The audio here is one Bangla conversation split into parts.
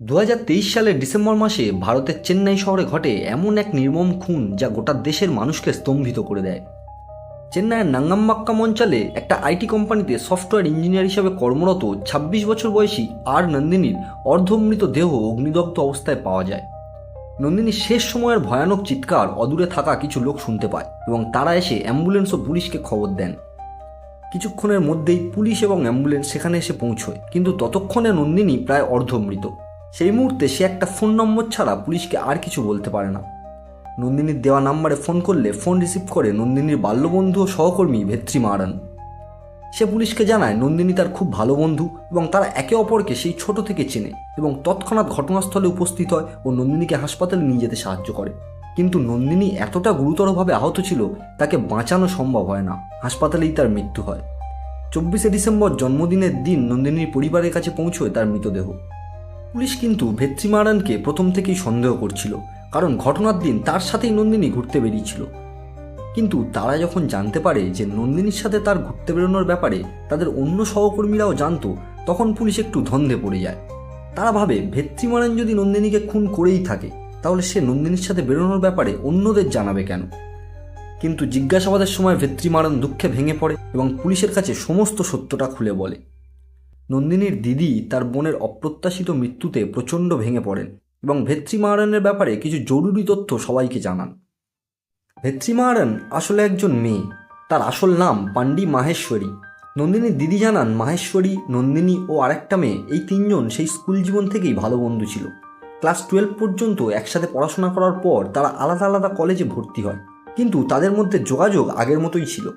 দু হাজার তেইশ সালের ডিসেম্বর মাসে ভারতের চেন্নাই শহরে ঘটে এমন এক নির্মম খুন যা গোটা দেশের মানুষকে স্তম্ভিত করে দেয়। চেন্নাইয়ের নাঙ্গাম্বাক্কাম অঞ্চলে একটা আইটি কোম্পানিতে সফটওয়্যার ইঞ্জিনিয়ার হিসেবে কর্মরত ২৬ বছর বয়সী আর নন্দিনীর অর্ধমৃত দেহ অগ্নিদগ্ধ অবস্থায় পাওয়া যায়। নন্দিনীর শেষ সময়ের ভয়ানক চিৎকার অদূরে থাকা কিছু লোক শুনতে পায় এবং তারা এসে অ্যাম্বুলেন্স ও পুলিশকে খবর দেন। কিছুক্ষণের মধ্যেই পুলিশ এবং অ্যাম্বুলেন্স সেখানে এসে পৌঁছয়, কিন্তু ততক্ষণে নন্দিনী প্রায় অর্ধমৃত। সেই মুহূর্তে সে একটা ফোন নম্বর ছাড়া পুলিশকে আর কিছু বলতে পারে না। নন্দিনীর দেওয়া নাম্বারে ফোন করলে ফোন রিসিভ করে নন্দিনীর বাল্যবন্ধু ও সহকর্মী ভেত্রী মারান। সে পুলিশকে জানায়, নন্দিনী তার খুব ভালো বন্ধু এবং তারা একে অপরকে সেই ছোট থেকে চেনে এবং তৎক্ষণাৎ ঘটনাস্থলে উপস্থিত হয় ও নন্দিনীকে হাসপাতালে নিয়ে যেতে সাহায্য করে। কিন্তু নন্দিনী এতটা গুরুতরভাবে আহত ছিল, তাকে বাঁচানো সম্ভব হয় না। হাসপাতালেই তার মৃত্যু হয়। চব্বিশে ডিসেম্বর জন্মদিনের দিন নন্দিনীর পরিবারের কাছে পৌঁছয় তার মৃতদেহ। পুলিশ কিন্তু ভেত্রী মারানকে প্রথম থেকেই সন্দেহ করছিল, কারণ ঘটনার দিন তার সাথেই নন্দিনী ঘুরতে বেরিয়েছিল। কিন্তু তারা যখন জানতে পারে যে নন্দিনীর সাথে তার ঘুরতে বেরোনোর ব্যাপারে তাদের অন্য সহকর্মীরাও জানতো, তখন পুলিশ একটু ধন্দে পড়ে যায়। তারা ভাবে ভেত্রীমারান যদি নন্দিনীকে খুন করেই থাকে, তাহলে সে নন্দিনীর সাথে বেরোনোর ব্যাপারে অন্যদের জানাবে কেন? কিন্তু জিজ্ঞাসাবাদের সময় ভেত্রীমারান দুঃখে ভেঙে পড়ে এবং পুলিশের কাছে সমস্ত সত্যটা খুলে বলে। নন্দিনীর দিদি তার বোনের অপ্রত্যাশিত মৃত্যুতে প্রচণ্ড ভেঙে পড়েন এবং ভেত্রীমারানের ব্যাপারে কিছু জরুরি তথ্য সবাইকে জানান। ভেত্রীমারান আসলে একজন মেয়ে। তার আসল নাম পান্ডি মাহেশ্বরী। নন্দিনীর দিদি জানান, মাহেশ্বরী, নন্দিনী ও আরেকটা মেয়ে, এই তিনজন সেই স্কুল জীবন থেকেই ভালো বন্ধু ছিল। ক্লাস টুয়েলভ পর্যন্ত একসাথে পড়াশোনা করার পর তারা আলাদা আলাদা কলেজে ভর্তি হয়। কিন্তু তাদের মধ্যে যোগাযোগ আগের মতোই ছিল।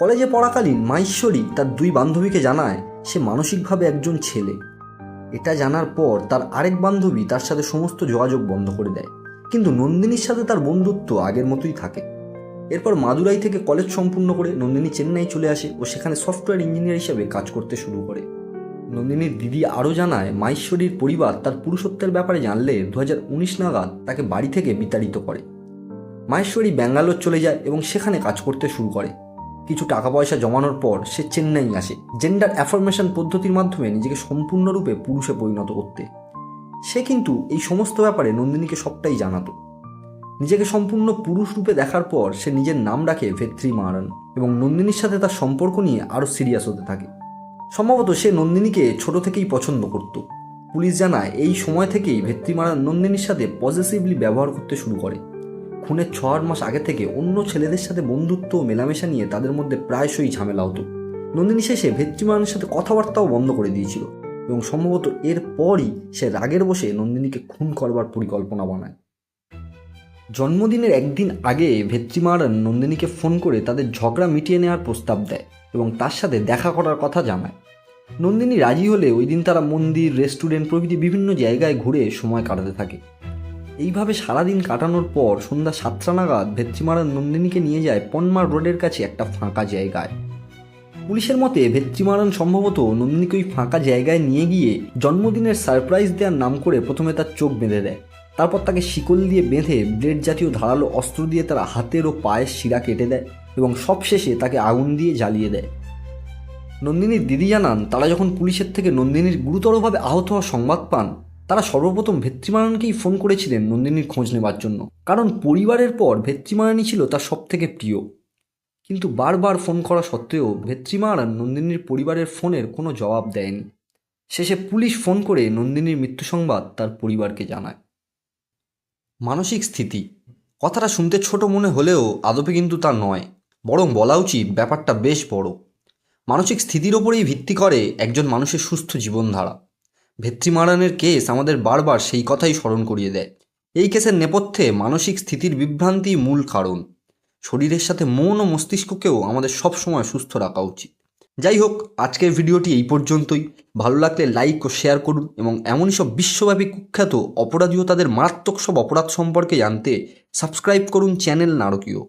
কলেজে পড়াকালীন মাহেশ্বরী তার দুই বান্ধবীকে জানায় সে মানসিকভাবে একজন ছেলে। এটা জানার পর তার আরেক বান্ধবী তার সাথে সমস্ত যোগাযোগ বন্ধ করে দেয়। কিন্তু নন্দিনীর সাথে তার বন্ধুত্ব আগের মতোই থাকে। এরপর মাদুরাই থেকে কলেজ সম্পূর্ণ করে নন্দিনী চেন্নাই চলে আসে ও সেখানে সফটওয়্যার ইঞ্জিনিয়ার হিসেবে কাজ করতে শুরু করে। নন্দিনীর দিদি আরও জানায় মাহেশ্বরীর পরিবার তার পুরুষত্বের ব্যাপারে জানলে দু হাজার উনিশ নাগাদ তাকে বাড়ি থেকে বিতাড়িত করে। মাহেশ্বরী ব্যাঙ্গালোর চলে যায় এবং সেখানে কাজ করতে শুরু করে। কিছু টাকা পয়সা জমানোর পর সে চেন্নাই আসে। জেন্ডার অ্যাফরমেশন পদ্ধতির মাধ্যমে নিজেকে সম্পূর্ণরূপে পুরুষে পরিণত করতে। সে কিন্তু এই সমস্ত ব্যাপারে নন্দিনীকে সবটাই জানাতো। নিজেকে সম্পূর্ণ পুরুষ রূপে দেখার পর সে নিজের নাম রাখে ভেত্রী মারান এবং নন্দিনীর সাথে তার সম্পর্ক নিয়ে আরও সিরিয়াস হতে থাকে। সম্ভবত সে নন্দিনীকে ছোট থেকেই পছন্দ করত। পুলিশ জানায়, এই সময় থেকেই ভেত্রী মারান নন্দিনীর সাথে পজিটিভলি ব্যবহার করতে শুরু করে। খুনের ছ আট মাস আগে থেকে অন্য ছেলেদের সাথে বন্ধুত্ব ও মেলামেশা নিয়ে তাদের মধ্যে প্রায়শই ঝামেলা হতো। নন্দিনী শেষে ভেত্রীমানের সাথে কথাবার্তাও বন্ধ করে দিয়েছিল এবং সম্ভবত এর পরই সে রাগের বসে নন্দিনীকে খুন করবার পরিকল্পনা বানায়। জন্মদিনের একদিন আগে ভেত্রীমারান নন্দিনীকে ফোন করে তাদের ঝগড়া মিটিয়ে নেওয়ার প্রস্তাব দেয় এবং তার সাথে দেখা করার কথা জানায়। নন্দিনী রাজি হলে ওই দিন তারা মন্দির, রেস্টুরেন্ট প্রভৃতি বিভিন্ন জায়গায় ঘুরে সময় কাটাতে থাকে। এইভাবে সারাদিন কাটানোর পর সন্ধ্যা সাতটা নাগাদ ভেত্রীমারান নন্দিনীকে নিয়ে যায় পনমার রোডের কাছে একটা ফাঁকা জায়গায়। পুলিশের মতে ভেত্রীমারান সম্ভবত নন্দিনীকে ওই ফাঁকা জায়গায় নিয়ে গিয়ে জন্মদিনের সারপ্রাইজ দেওয়ার নাম করে প্রথমে তার চোখ বেঁধে দেয়। তারপর তাকে শিকল দিয়ে বেঁধে ব্লেড জাতীয় ধারালো অস্ত্র দিয়ে তার হাতের ও পায়ের শিরা কেটে দেয় এবং সবশেষে তাকে আগুন দিয়ে জ্বালিয়ে দেয়। নন্দিনীর দিদি জানান, তারা যখন পুলিশের থেকে নন্দিনীর গুরুতরভাবে আহত হওয়ার সংবাদ পান তারা সর্বপ্রথম ভেত্রীমারানকেই ফোন করেছিলেন নন্দিনীর খোঁজ নেবার জন্য। কারণ পরিবারের পর ভেত্রীমারানই ছিল তার সব থেকে প্রিয়। কিন্তু বারবার ফোন করা সত্ত্বেও ভেত্রীমারান নন্দিনীর পরিবারের ফোনের কোনো জবাব দেয়নি। শেষে পুলিশ ফোন করে নন্দিনীর মৃত্যু সংবাদ তার পরিবারকে জানায়। মানসিক স্থিতি। কথাটা শুনতে ছোট মনে হলেও আদপে কিন্তু তা নয়। বরং বলা উচিত ব্যাপারটা বেশ বড়। মানসিক স্থিতির ওপরেই ভিত্তি করে একজন মানুষের সুস্থ জীবনধারা। ভেত্রীমারানের কেস আমাদের বারবার সেই কথাই স্মরণ করিয়ে দেয়। এই কেসের নেপথ্যে মানসিক স্থিতির বিভ্রান্তি মূল কারণ। শরীরের সাথে মন ও মস্তিষ্ককেও আমাদের সবসময় সুস্থ রাখা উচিত। যাই হোক আজকের ভিডিওটি এই পর্যন্তই। ভালো লাগলে লাইক ও শেয়ার করুন এবং এমনই সব বিশ্বব্যাপী কুখ্যাত অপরাধী ও তাদের মারাত্মক সব অপরাধ সম্পর্কে জানতে সাবস্ক্রাইব করুন চ্যানেল নারকীয়।